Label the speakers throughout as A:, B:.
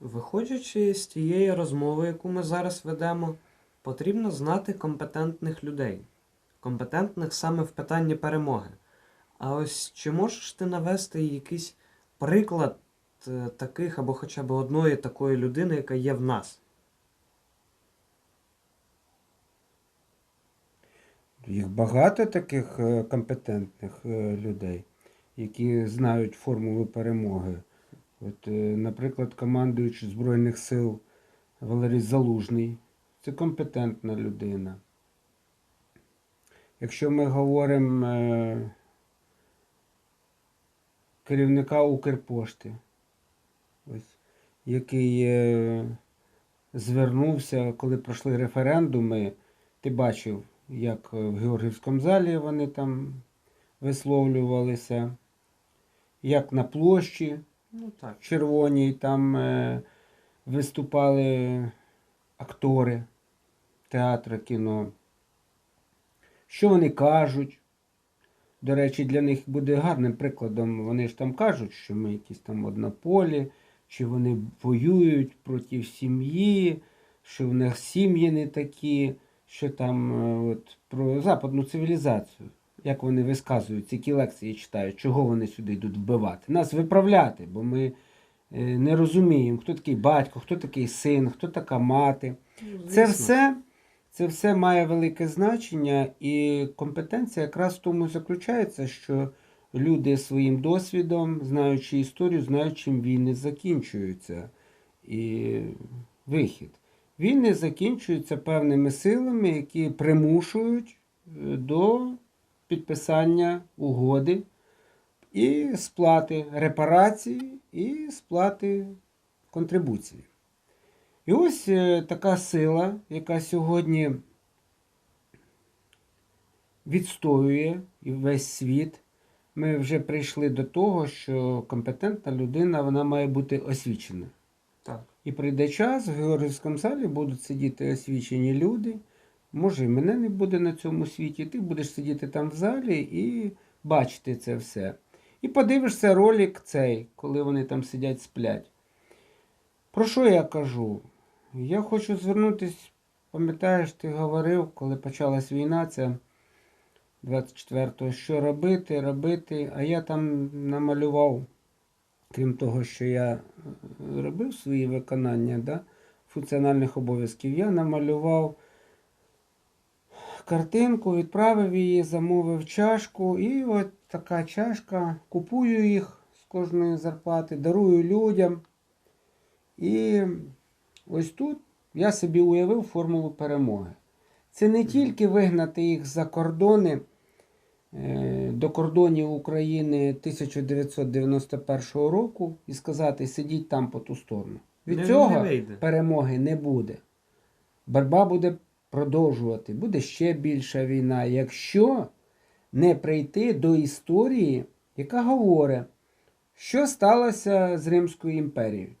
A: Виходячи з тієї розмови, яку ми зараз ведемо, потрібно знати компетентних людей, компетентних саме в питанні перемоги. А ось чи можеш ти навести якийсь приклад е, таких або хоча б одної такої людини, яка є в нас?
B: Їх багато таких е, компетентних е, людей, які знають формулу перемоги. От, е, наприклад, командуючий Збройних сил Валерій Залужний це компетентна людина. Якщо ми говоримо е, керівника Укрпошти, ось, який е, звернувся, коли пройшли референдуми, ти бачив, як в Георгівському залі вони там висловлювалися, як на площі
A: Ну так.
B: червоній там е, виступали актори театру, кіно. Що вони кажуть? До речі, для них буде гарним прикладом. Вони ж там кажуть, що ми якісь там однополі, чи вони воюють проти сім'ї, що в них сім'ї не такі, що там е, от, про западну цивілізацію. Як вони висказуються, які лекції читають, чого вони сюди йдуть вбивати? Нас виправляти, бо ми е, не розуміємо, хто такий батько, хто такий син, хто така мати.
A: Ну,
B: Це все, це все має велике значення, і компетенція якраз в тому заключається, що люди своїм досвідом, знаючи історію, знають, чим війни закінчуються. І вихід. Війни закінчуються певними силами, які примушують е, до підписання угоди і сплати репарації, і сплати контрибуції. І ось е, така сила, яка сьогодні відстоює весь світ. Ми вже прийшли до того, що компетентна людина вона має бути освічена.
A: Так.
B: І прийде час, в Георгіївському залі будуть сидіти освічені люди. Може, і мене не буде на цьому світі, ти будеш сидіти там в залі і бачити це все. І подивишся ролик цей, коли вони там сидять, сплять. Про що я кажу? Я хочу звернутися, пам'ятаєш, ти говорив, коли почалась війна, це 24-го, що робити, робити. А я там намалював, крім того, що я е, робив свої виконання да, функціональних обов'язків, я намалював картинку, відправив її, замовив чашку, і от така чашка, купую їх з кожної зарплати, дарую людям. І ось тут я собі уявив формулу перемоги. Це не тільки вигнати їх за кордони е, до кордонів України 1991 року і сказати, сидіть там по ту сторону. Від
A: Не-
B: цього
A: не
B: перемоги не буде. Боротьба буде продовжувати, буде ще більша війна, якщо не прийти до історії, яка говорить, що сталося з Римською імперією.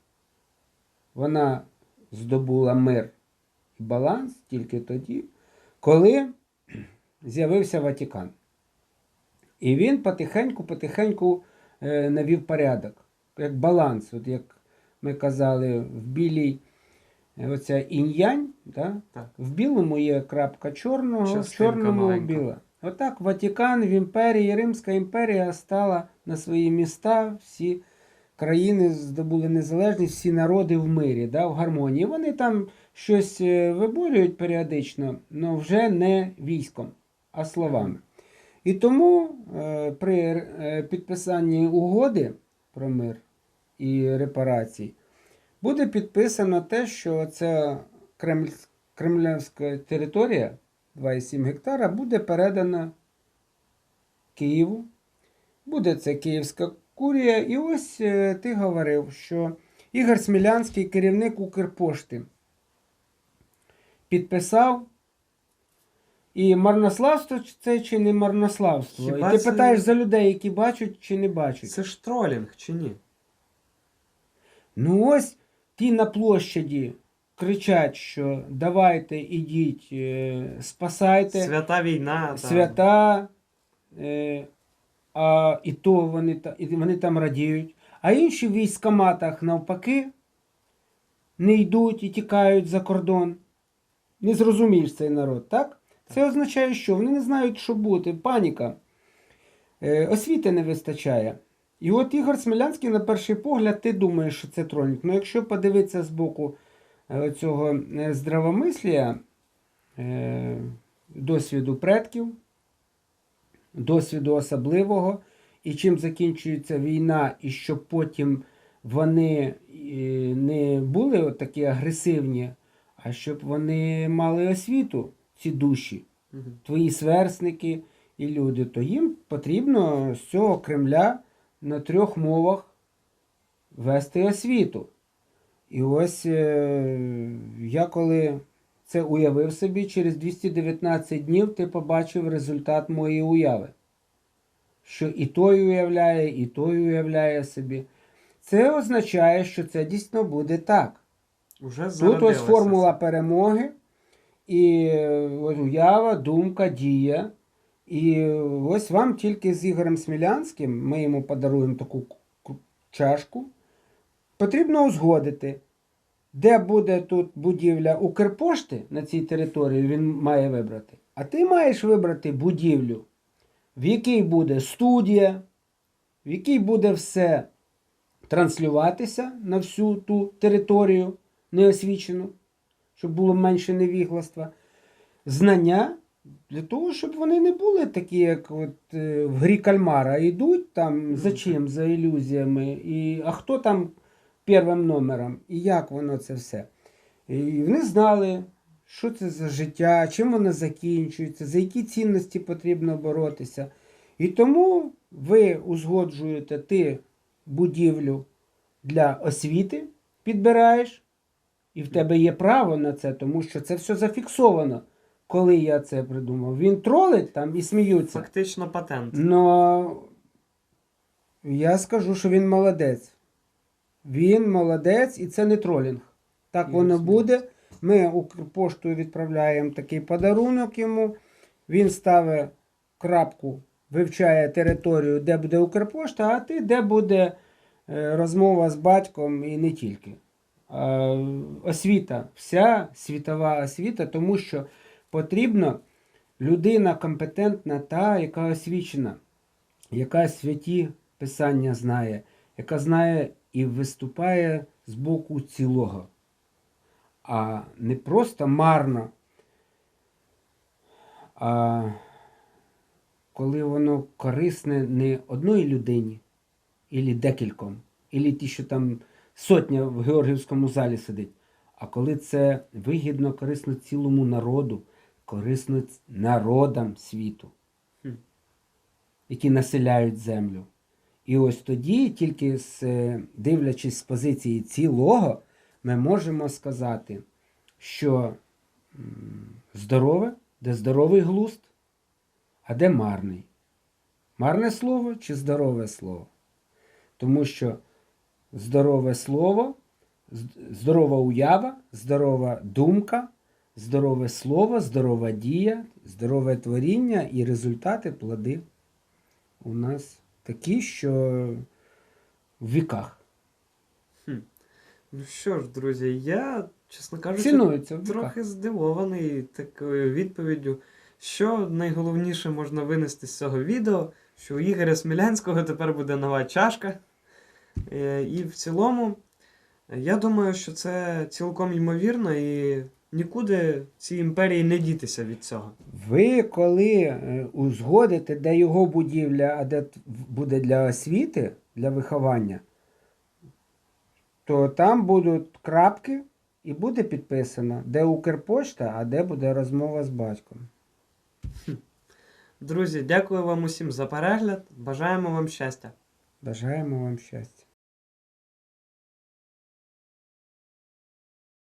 B: Вона здобула мир і баланс тільки тоді, коли з'явився Ватикан. І він потихеньку-потихеньку е, навів порядок, як баланс. От як ми казали, в білій оця інь-янь, да?
A: Так.
B: в білому є крапка чорного, в чорному
A: маленька.
B: біла. Отак Ватикан в імперії, Римська імперія стала на свої міста, всі країни здобули незалежність, всі народи в мирі, да, в гармонії. Вони там щось е, виборюють періодично, але вже не військом, а словами. І тому е, при е, підписанні угоди про мир і репарацій буде підписано те, що ця Кремль, кремлівська територія 2,7 гектара буде передана Києву. Буде це Київська курія. І ось е, ти говорив, що Ігор Смілянський, керівник Укрпошти, підписав. І марнославство це чи не марнославство?
A: Хіба
B: і ти
A: це-
B: питаєш за людей, які бачать чи не бачать.
A: Це ж тролінг чи ні?
B: Ну ось ті на площаді кричать, що давайте ідіть, е, спасайте
A: Свята війна.
B: свята, е, а і то вони, і вони там радіють. А інші в військоматах навпаки не йдуть і тікають за кордон. Не зрозумієш цей народ, так? Це означає, що вони не знають, що бути. Паніка. Е, освіти не вистачає. І от Ігор Смілянський, на перший погляд, ти думаєш, що це тролінг. Ну, якщо подивитися з боку е, цього е, здравомислія, е, досвіду предків, досвіду особливого, і чим закінчується війна, і щоб потім вони не були такі агресивні, а щоб вони мали освіту, ці душі, твої сверстники і люди, то їм потрібно з цього Кремля на трьох мовах вести освіту. І ось е, я коли це уявив собі, через 219 днів ти побачив результат моєї уяви. Що і той уявляє, і той уявляє собі. Це означає, що це дійсно буде так.
A: Уже
B: Тут ось формула перемоги, і е, уява, думка, дія. І ось вам тільки з Ігорем Смілянським, ми йому подаруємо таку чашку. Потрібно узгодити, де буде тут будівля Укрпошти на цій території, він має вибрати. А ти маєш вибрати будівлю, в якій буде студія, в якій буде все транслюватися на всю ту територію неосвічену, щоб було менше невігластва. Знання для того, щоб вони не були такі, як от, е, в грі кальмара, йдуть там за чим, за ілюзіями, і, а хто там первим номером, і як воно це все. І вони знали, що це за життя, чим воно закінчується, за які цінності потрібно боротися. І тому ви узгоджуєте ти будівлю для освіти, підбираєш, і в тебе є право на це, тому що це все зафіксовано, коли я це придумав. Він тролить там і сміються.
A: Фактично патент.
B: Но я скажу, що він молодець. Він молодець і це не тролінг. Так воно буде. Ми Укрпоштою відправляємо такий подарунок йому. Він ставить крапку, вивчає територію, де буде Укрпошта, а ти де буде е, розмова з батьком і не тільки. Освіта, вся світова освіта, тому що потрібно людина компетентна, та, яка освічена, яка святі писання знає, яка знає і виступає з боку цілого, а не просто марно, а коли воно корисне не одній людині, ілі декільком, ілі ті, що там сотня в Георгіївському залі сидить, а коли це вигідно, корисно цілому народу, корисно народам світу, які населяють землю. І ось тоді, тільки з, е, дивлячись з позиції цілого, ми можемо сказати, що здорове, де здоровий глузд, а де марний. Марне слово чи здорове слово? Тому що здорове слово, здорова уява, здорова думка, здорове слово, здорова дія, здорове творіння і результати, плоди у нас такі, що в віках
A: Ну що ж, друзі, я, чесно кажучи, трохи здивований такою відповіддю. Що найголовніше можна винести з цього відео, що у Ігоря Смілянського тепер буде нова чашка. Е, І в цілому, я думаю, що це цілком ймовірно і нікуди цій імперії не дітися від цього.
B: Ви коли е, узгодите, де його будівля, а де буде для освіти, для виховання, то там будуть крапки і буде підписано, де Укрпошта, а де буде розмова з батьком.
A: Друзі, дякую вам усім за перегляд. Бажаємо вам щастя.
B: Бажаємо вам щастя.